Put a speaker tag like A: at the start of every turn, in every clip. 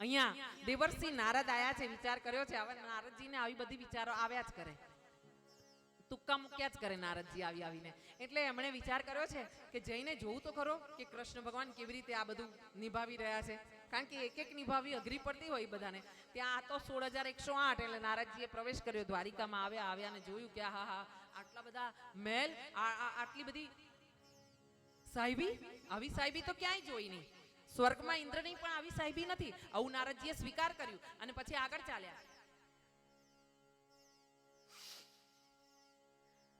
A: અહીંયા દેવરસિંહ નારદ આયા છે, વિચાર કર્યો છે. હવે નારદજીને આવી બધી વિચારો આવ્યા જ કરે. તુક્કા મૂક્યા જ કરે નારદજી આવી આવીને. એટલે એમણે વિચાર કર્યો છે કે જઈને જોવું તો ખરો કે કૃષ્ણ ભગવાન કેવી રીતે આ બધું નિભાવી રહ્યા છે. કારણ કે એક એક નિભાવી અઘરી પડતી હોય બધાને. ત્યાં આ તો સોળ હજાર એકસો આઠ એટલે નારદજીએ પ્રવેશ કર્યો. દ્વારિકામાં આવ્યા આવ્યા ને જોયું કે હા હા, આટલા બધા મહેલ આટલી બધી સાહેબી? આવી સાહેબી તો ક્યાંય જોઈ નહીં. સ્વર્ગમાં ઇન્દ્રની પણ આવી સાહેબી નથી. આવું નારદજીએ સ્વીકાર કર્યું અને પછી આગળ ચાલ્યા.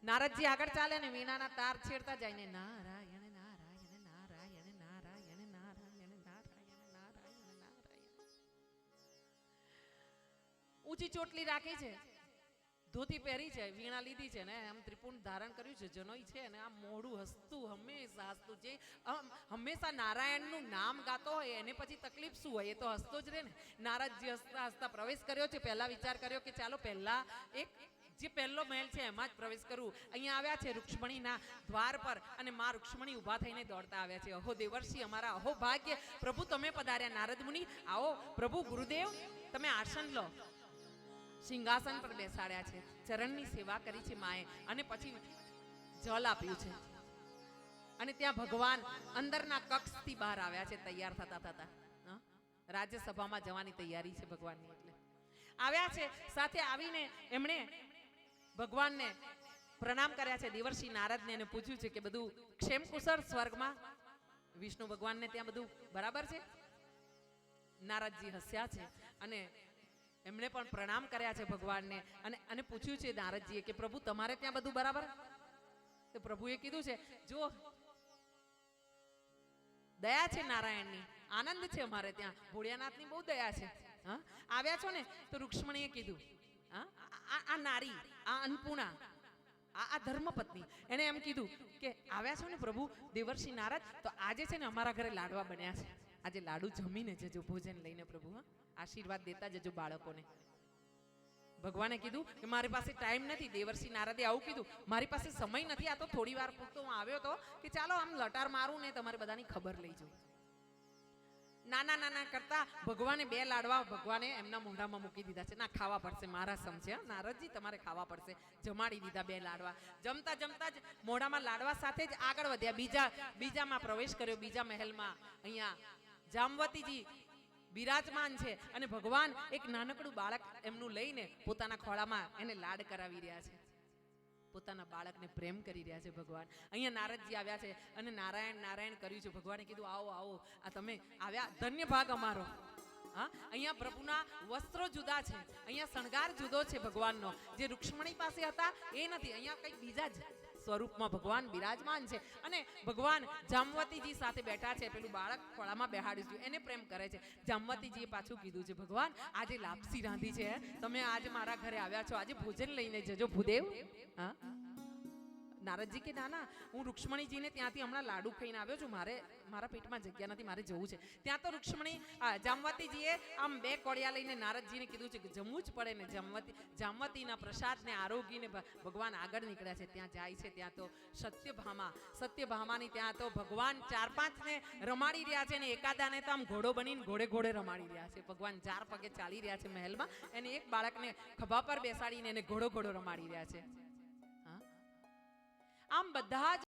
A: નારદજી આગળ ચાલે ને વીણાના તાર છેડતા જાય ને નારાયણ નારાયણ નારાયણ નારાયણ નારાયણ નારાયણ નારાયણ નારાયણ. ઊંચી ચોટલી રાખી છે. ધોતી પહેરી છે, વીણા લીધી છે ને, આમ ત્રિપુંડ ધારણ કર્યું છે, જનોઈ છે અને આ મોઢું હસતું, હંમેશા હસતું, જે હંમેશા નારાયણનું નામ ગાતો હોય, એને પછી તકલીફ શું હોય? એ તો હસતો જ રહે ને. નારાજજી હસતા હસતા પ્રવેશ કર્યો છે, પહેલાં વિચાર કર્યો કે ચાલો પહેલાં એક, જે પહેલો મહેલ છે, એમાં જ પ્રવેશ કરવું અહીંયા આવ્યા છે રૂક્ષ્મણીના દ્વાર પર અને માં રૂક્ષ્મણી ઊભા થઈને દોડતા આવ્યા છે. અહો દેવર્ષિ, અમારા અહો ભાગ્ય. પ્રભુ, તમે પધાર્યા. નારદ મુનિ, આવો. પ્રભુ, ગુરુદેવ, તમે આસન લો. સિંહાસન પર બેસાડ્યા છે. ચરણની સેવા કરી છે માએ અને પછી જલ આપ્યું છે. અને ત્યાં ભગવાન અંદરના કક્ષથી બહાર આવ્યા છે, તૈયાર થતા થતા. રાજ્યસભામાં જવાની તૈયારી છે ભગવાનની એટલે. આવ્યા છે, સાથે આવીને એમણે ભગવાનને પ્રણામ કર્યા છે. દેવર્ષિ નારદને એને પૂછ્યું છે કે બધું ક્ષેમ કુશળ સ્વર્ગમાં? વિષ્ણુ ભગવાનને ત્યાં બધું બરાબર છે? નારદજી હસ્યા છે અને એમણે પણ પ્રણામ કર્યા છે ભગવાનને. અને અને પૂછ્યું છે નારદજીએ કે પ્રભુ, તમારે ત્યાં બધું બરાબર? તો પ્રભુએ કીધું છે, જો દયા છે નારાયણની, આનંદ છે અમારે ત્યાં. ભોળિયાનાથની બહુ દયા છે. હા? આવ્યા છો ને? તો રૂક્ષ્મણીએ કીધું, હા, આ- નારી, આ અન્નપૂર્ણા, આ આ ધર્મપત્ની. એને એમ કીધું કે, આવ્યા છો ને પ્રભુ, દેવર્ષિ નારદ? તો આજે છે ને અમારા ઘરે લાડવા બન્યા છે. આજે લાડુ જમીને જજો ભોજન લઈને પ્રભુ આશીર્વાદ દેતા જજો બાળકોને. ભગવાને કીધું કે મારી પાસે ટાઈમ નથી, દેવર્ષિ નારદે આવું કીધું. મારી પાસે સમય નથી, આ તો થોડી વાર પૂરતો હું આવ્યો હતો કે ચાલો આમ લટાર મારું ને તમારે બધાની ખબર લઈ જાઉં. નાના નાના કરતા ભગવાને બે લાડવા ભગવાને એમના મોઢામાં મૂકી દીધા છે. ના, ખાવા પડશે, મારા સમજે? નારદજી, તમારે ખાવા પડશે. જમાડી દીધા બે લાડવા. જમતા જમતા જ મોઢામાં લાડવા સાથે જ આગળ વધ્યા. બીજા, બીજામાં પ્રવેશ કર્યો, બીજા મહેલમાં. અહીંયા જામવતીજી બિરાજમાન છે અને ભગવાન એક નાનકડું બાળક એમનું લઈને પોતાના ખોળામાં એને લાડ કરાવી રહ્યા છે. પોતાના બાળકને પ્રેમ કરી રહ્યા છે ભગવાન. અહીંયા નારદજી આવ્યા છે અને નારાયણ નારાયણ કર્યું છે. ભગવાને કીધું, આવો આવો, આ તમે આવ્યા, ધન્ય ભાગ અમારો. હા? અહીંયા પ્રભુના વસ્ત્રો જુદા છે. અહીંયા શણગાર જુદો છે ભગવાનનો. જે રૂક્ષ્મણી પાસે હતા, એ નથી. અહીંયા કંઈક બીજા જ સ્વરૂપમાં ભગવાન બિરાજમાન છે. અને ભગવાન જામવતીજી સાથે બેઠા છે. પેલું બાળક ખોળામાં બેહાડ્યું છે. એને પ્રેમ કરે છે. જામવતીજીએ પાછું કીધું છે, ભગવાન, આજે લાપસી રાંધી છે તમે આજે મારા ઘરે આવ્યા છો. આજે ભોજન લઈને જજો, ભૂદેવ. હા? નારદજી કે ના ના હું રૂક્ષ્મણીજીને ત્યાંથી હમણાં લાડુ ખાઈને આવ્યો છું. મારે, મારા પેટમાં જગ્યા નથી, મારે જવું છે. ત્યાં તો રૂક્ષ્મણી જામવતીજીએ આમ બે કોળિયા લઈને નારદજીને કીધું છે કે, જમવું જ પડે ને, જામવતી, જામવતીના પ્રસાદને આરોગીને ભગવાન આગળ નીકળ્યા છે. ત્યાં જાય છે, ત્યાં તો સત્યભામા, સત્યભામાની ત્યાં તો ભગવાન ચાર પાંચને રમાડી રહ્યા છે ને એકાદાને તો આમ ઘોડો બનીને ઘોડે ઘોડે રમાડી રહ્યા છે. ભગવાન ચાર પગે ચાલી રહ્યા છે મહેલમાં એને એક બાળકને ખભા પર બેસાડીને એને ઘોડો ઘોડો રમાડી રહ્યા છે. આમ બધા જ